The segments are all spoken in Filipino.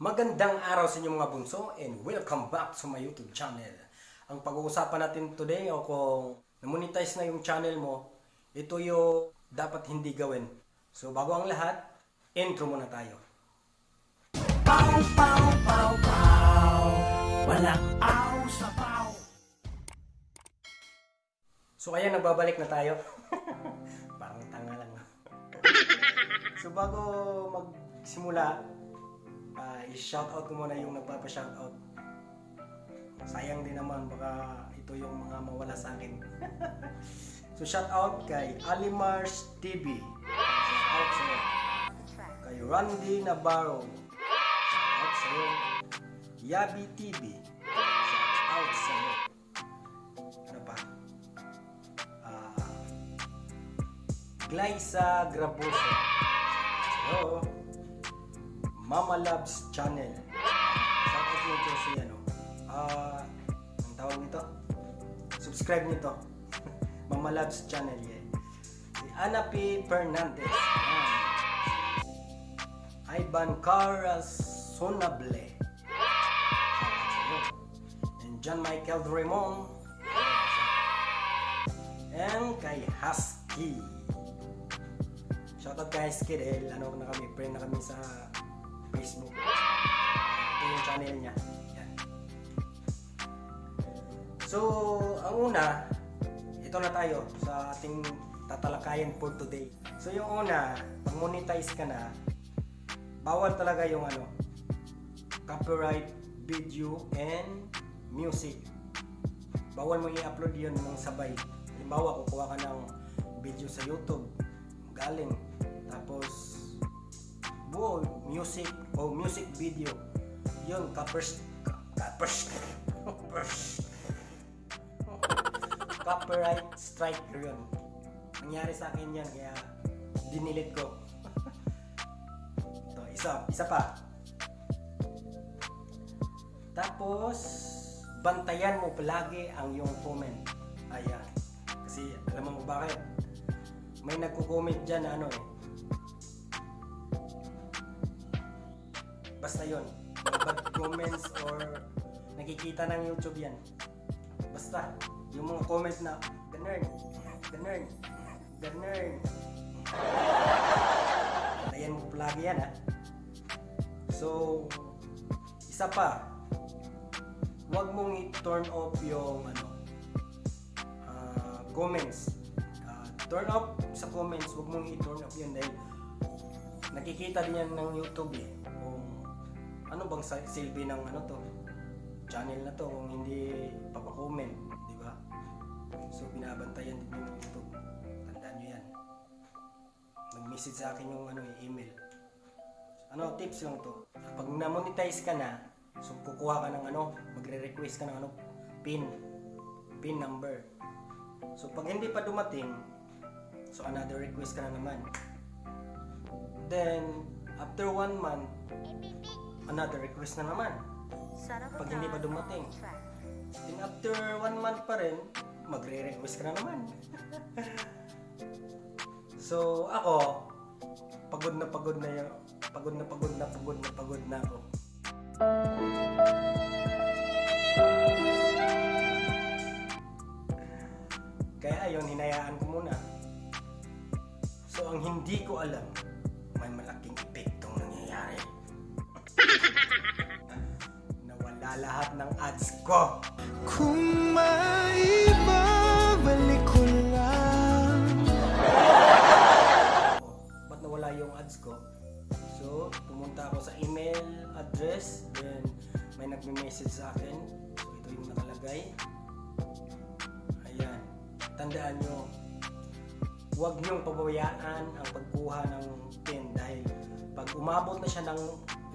Magandang araw sa inyong mga bunso and welcome back to my YouTube channel. Ang pag-uusapan natin today o kung na-monetize na yung channel mo, ito yung dapat hindi gawin. So bago ang lahat, intro muna tayo. Pow, pow, pow, pow. Walang aw sa pow. So kaya nagbabalik na tayo. Parang tanga lang. so bago magsimula, ah, i-shoutout ko muna yung nagpapa-shoutout. Sayang din naman, baka ito yung mga mawala sa akin. so shoutout kay Alimars TV. Shoutout sa'yo. Kay Randy Navarro. Shoutout sa'yo. Yabi TV. Shoutout sa'yo. Ano pa? Ah, Glyza Graboso. Hello. Mama Loves Channel. Shout out mo ito si ano. Ah, ang tawag nito? Subscribe nito. Mama Loves Channel. Yeah. Si Ana P. Fernandez. Ayan. Ivan Caras Sonable. And John Michael Raymond. And kay Husky. Shoutout kay Husky dahil ano na kami, friend na kami sa Facebook. Ito yung channel niya. Yan. So, ang una, ito na tayo sa ating tatalakayan for today. So, yung una, pag monetize ka na, bawal talaga yung ano, copyright video and music. Bawal mo i-upload yun ng sabay. Halimbawa, kukuha ka ng video sa YouTube, galing, tapos buo music o music video. Yun, kapers, kapers, kapers, copyright strike yun. Nangyari sa akin yan, kaya dinilit ko. Ito, isa, isa pa. Tapos, bantayan mo palagi ang yung comment. Ayan. Kasi, alam mo bakit? May nagko-comment dyan ano eh. Basta yon bad comments or nakikita ng YouTube yan. Basta, yung mga comment na, ganern, ganern, ganern. Bantayan mo palagi yan ha. So, isa pa, wag mong i-turn off yung ano ah, comments. Ah, turn off sa comments, wag mong i-turn off yan dahil nakikita din yan ng YouTube eh ano bang silbi ng ano to channel na to kung hindi papa-comment, di ba? So binabantayan din ng YouTube. Tandaan nyo yan. Nag-message sa akin yung ano, eh, email. Ano, tips lang to. Pag na-monetize ka na, so kukuha ka ng ano, magre-request ka ng ano, pin. Pin number. So pag hindi pa dumating, so another request ka na naman. Then, after one month, another request na naman. Pag hindi pa dumating. Then after one month pa rin, magre-request ka na naman. so, ako, pagod na pagod na yung, pagod na pagod na pagod na pagod na ako. Kaya ayun, hinayaan ko muna. So, ang hindi ko alam, may malaking epektong nangyayari. Nawala lahat ng ads ko. Kung maibabalik ko lang. Ba't nawala yung ads ko? So, pumunta ako sa email address, then may nagme-message sa akin. So, ito yung nakalagay. Ayan. Tandaan nyo, huwag niyong pabayaan ang pagkuha ng pin dahil pag umabot na siya ng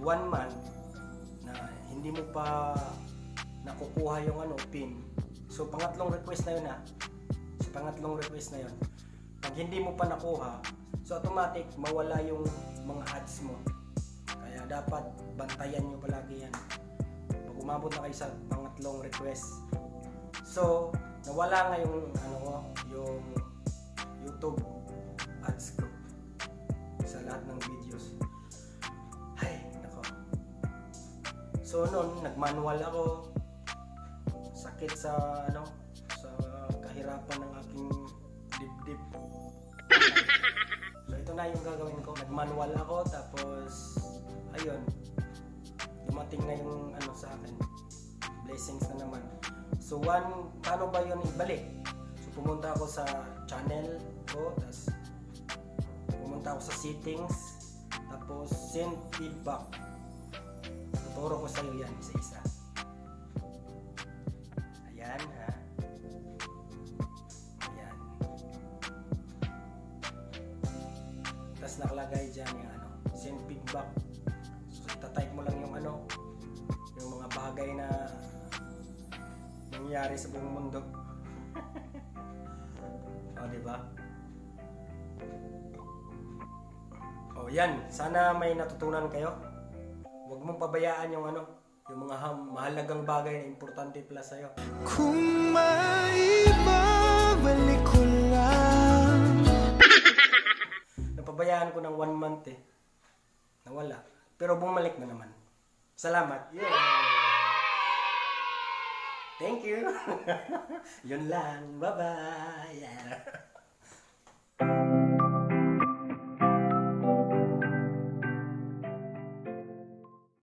one month na hindi mo pa nakukuha yung ano, pin. So, pangatlong request na yun ha. So, pangatlong request na yun. Pag hindi mo pa nakuha, so automatic mawala yung mga ads mo. Kaya dapat bantayan nyo palagi yan. Pag umabot na kayo sa pangatlong request. So, nawala nga yung ano yung So noon, nagmanual ako. Sakit sa ano, sa kahirapan ng aking dibdib. So ito na yung gagawin ko. Nagmanual ako tapos ayun. Dumating na yung ano sa akin. Blessings na naman. So one, paano ba yun ibalik? So pumunta ako sa channel ko, tapos pumunta ako sa settings, tapos send feedback. Tuturo ko sa iyo yan isa-isa. Ayan ha. Ayan. Tapos nakalagay dyan yung ano, send feedback. So itatype mo lang yung ano, yung mga bagay na nangyayari sa buong mundo. o, di ba? O, yan. Sana may natutunan kayo. Huwag mong pabayaan yung ano, yung mga ham- mahalagang bagay na importante pala sa'yo. Kung maibabalik ko lang Napabayaan ko ng one month eh. Nawala. Pero bumalik na naman. Salamat. Yeah. Thank you. Yun lang. Bye-bye.